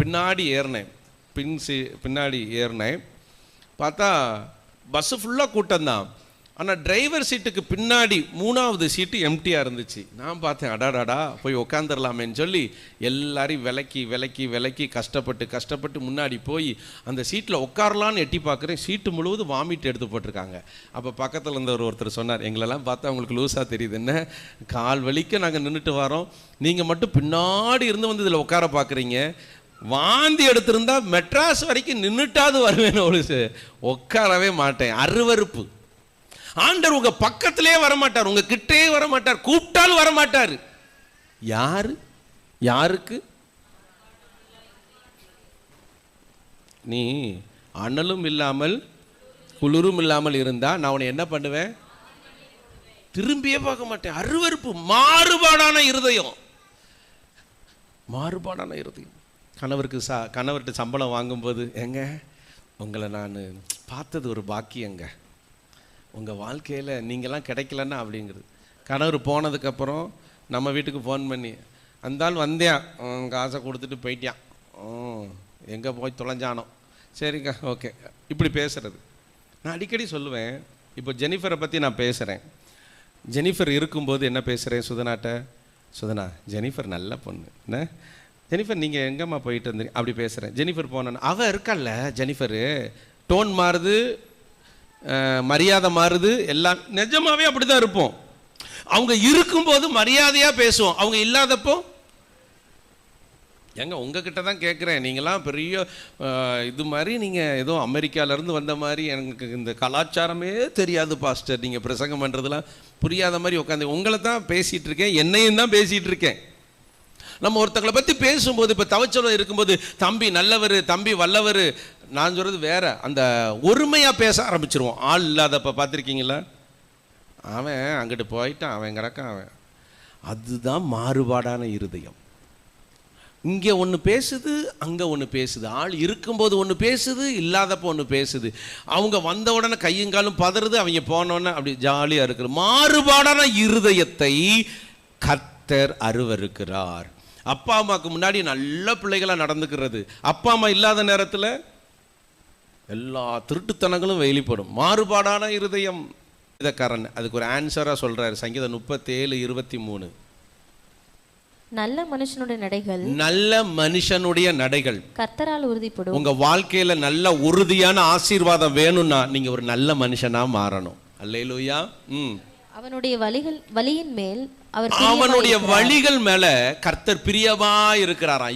பின்னாடி ஏறினேன். பின் சீ பின்னாடி ஏறினேன். பார்த்தா பஸ்ஸு ஃபுல்லாக கூட்டம்தான். ஆனால் டிரைவர் சீட்டுக்கு பின்னாடி மூணாவது சீட்டு எம்டியாக இருந்துச்சு. நான் பார்த்தேன் அடாடாடா போய் உக்காந்துடலாமேன்னு சொல்லி எல்லாரையும் விலக்கி விலக்கி விலக்கி கஷ்டப்பட்டு கஷ்டப்பட்டு முன்னாடி போய் அந்த சீட்டில் உட்காரலான்னு எட்டி பார்க்குறேன். சீட்டு முழுவதும் வாமிட் எடுத்து போட்டிருக்காங்க. அப்போ பக்கத்தில் இருந்தவர் ஒருத்தர் சொன்னார் எங்களெல்லாம் பார்த்தா உங்களுக்கு லூஸாக தெரியுது என்ன? கால் வலிக்க நாங்கள் நின்றுட்டு வரோம். நீங்கள் மட்டும் பின்னாடி இருந்து வந்து இதில் உட்கார பார்க்குறீங்க. வாந்தி எடுத்திருந்தா மெட்ராஸ் வரைக்கும் நின்றுட்டாவது வருவேன் ஒழுசு உட்காரவே மாட்டேன். அருவருப்பு. ஆண்டர் உங்க பக்கத்திலே வர மாட்டார் கிட்டே வர மாட்டார் கூப்பிட்டாலும் வர மாட்டார் யாரு? யாருக்கு? நீ அனலும் இல்லாமல் குளிரும் இல்லாமல் இருந்தா நான் உன்னை என்ன பண்ணுவேன்? திரும்பியே பார்க்க மாட்டேன். அருவருப்பு. மாறுபாடான இருதயம். மாறுபாடான இருதயம். கணவருக்கு சா கணவர்கிட்ட சம்பளம் வாங்கும்போது ஏங்க உங்களை நான் பார்த்தது ஒரு பாக்கியங்க. உங்கள் வாழ்க்கையில் நீங்களாம் கிடைக்கலன்னா அப்படிங்கிறது. கணவர் போனதுக்கப்புறம் நம்ம வீட்டுக்கு ஃபோன் பண்ணி அந்தாலும் வந்தேன் காசை கொடுத்துட்டு போயிட்டான். எங்கே போய் தொலைஞ்சானோ? சரிங்க ஓகே. இப்படி பேசுகிறது நான் அடிக்கடி சொல்லுவேன். இப்போ ஜெனிஃபரை பற்றி நான் பேசுகிறேன் ஜெனிஃபர் இருக்கும்போது என்ன பேசுகிறேன் சுதனாட்ட? சுதனா ஜெனிஃபர் நல்ல பொண்ணு. என்ன? ஜெனிஃபர் நீங்கள் எங்கேம்மா போயிட்டு இருந்தீங்க அப்படி பேசுகிறேன் ஜெனிஃபர் போனான்னு அவள் இருக்கல்ல ஜெனிஃபரு. டோன் மாறுது மரியாதை மாறுது எல்லாம் நிஜமாகவே அப்படி தான் இருப்போம். அவங்க இருக்கும்போது மரியாதையாக பேசுவோம். அவங்க இல்லாதப்போ? ஏங்க உங்ககிட்ட தான் கேட்குறேன் நீங்களாம் பெரிய இது மாதிரி நீங்கள் ஏதோ அமெரிக்காவிலேருந்து வந்த மாதிரி எனக்கு இந்த கலாச்சாரமே தெரியாது பாஸ்டர். நீங்கள் பிரசங்கம் பண்ணுறதுலாம் புரியாத மாதிரி உட்காந்து உங்களை தான் பேசிகிட்டு இருக்கேன் என்னையும் தான் பேசிகிட்டு இருக்கேன். நம்ம ஒருத்தங்களை பற்றி பேசும்போது இப்போ தவச்சலம் இருக்கும்போது தம்பி நல்லவர் தம்பி வல்லவர் நான் சொல்கிறது வேற. அந்த ஒருமையாக பேச ஆரம்பிச்சிருவோம். ஆள் இல்லாதப்ப பார்த்துருக்கீங்களா? அவன் அங்கிட்டு போயிட்டான் அவன் கிடக்கான் அவன். அதுதான் மாறுபாடான இருதயம். இங்கே ஒன்று பேசுது அங்கே ஒன்று பேசுது. ஆள் இருக்கும்போது ஒன்று பேசுது இல்லாதப்போ ஒன்று பேசுது. அவங்க வந்த உடனே கையுங்காலும் பதறுது அவங்க போனோடனே அப்படி ஜாலியாக இருக்கிற மாறுபாடான இருதயத்தை கர்த்தர் அருவருக்கிறார். அப்பா அம்மாவுக்கு முன்னாடி நல்ல பிள்ளைகளாக நடந்துக்கிறது. அப்பா அம்மா இல்லாத நேரத்தில் எல்லா திருட்டுத்தனங்களும் வெளிப்படும். மாறுபாடான இருதயம். இதக்காரன் அதுக்கு ஒரு ஆன்சராக சொல்கிறார் சங்கீதம் முப்பத்தேழு இருபத்தி மூணு நல்ல மனுஷனுடைய நடைகள். நல்ல மனுஷனுடைய நடைகள். கர்த்தரால் உறுதிப்படும். உங்க வாழ்க்கையில நல்ல உறுதியான ஆசீர்வாதம் வேணும்னா நீங்க ஒரு நல்ல மனுஷனா மாறணும். அல்லேலூயா. ம். அவனுடைய வழிகள் வழியின் மேல் அவர் அவனுடைய. வழிகள் மேல கர்த்தர் பிரியமா இருக்கிறாராம்